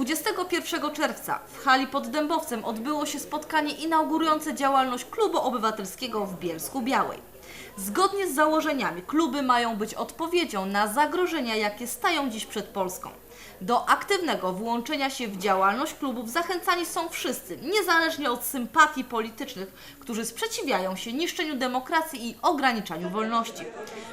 21 czerwca w hali pod Dębowcem odbyło się spotkanie inaugurujące działalność Klubu Obywatelskiego w Bielsku Białej. Zgodnie z założeniami kluby mają być odpowiedzią na zagrożenia, jakie stają dziś przed Polską. Do aktywnego włączenia się w działalność klubów zachęcani są wszyscy, niezależnie od sympatii politycznych, którzy sprzeciwiają się niszczeniu demokracji i ograniczaniu wolności.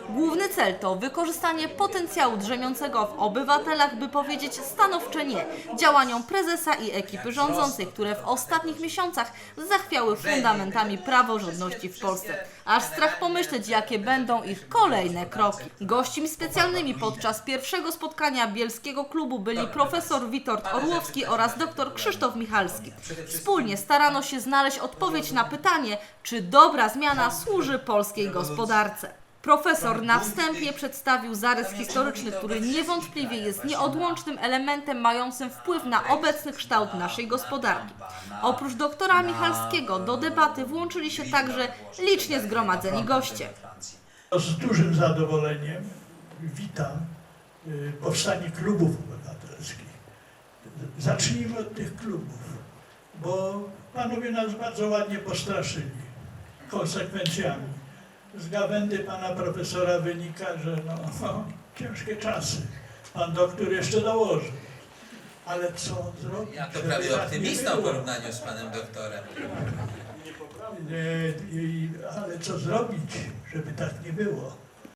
Główny cel to wykorzystanie potencjału drzemiącego w obywatelach, by powiedzieć stanowcze nie działaniom prezesa i ekipy rządzącej, które w ostatnich miesiącach zachwiały fundamentami praworządności w Polsce. Aż strach pomyśleć, jakie będą ich kolejne kroki. Gośćmi specjalnymi podczas pierwszego spotkania Bielskiego Klubu byli profesor Witold Orłowski oraz dr Krzysztof Michalski. Wspólnie starano się znaleźć odpowiedź na pytanie, czy dobra zmiana służy polskiej gospodarce. Profesor na wstępie przedstawił zarys historyczny, który niewątpliwie jest nieodłącznym elementem mającym wpływ na obecny kształt naszej gospodarki. Oprócz doktora Michalskiego do debaty włączyli się także licznie zgromadzeni goście. Z dużym zadowoleniem witam y, powstanie klubów obywatelskich. Zacznijmy od tych klubów, bo panowie nas bardzo ładnie postraszyli konsekwencjami. Z gawędy pana profesora wynika, że no, ciężkie czasy. Pan doktor jeszcze dołożył. Ale co zrobić? Ja to prawie tak nie optymista w porównaniu z panem doktorem. E, i- Ale co zrobić, żeby tak nie było?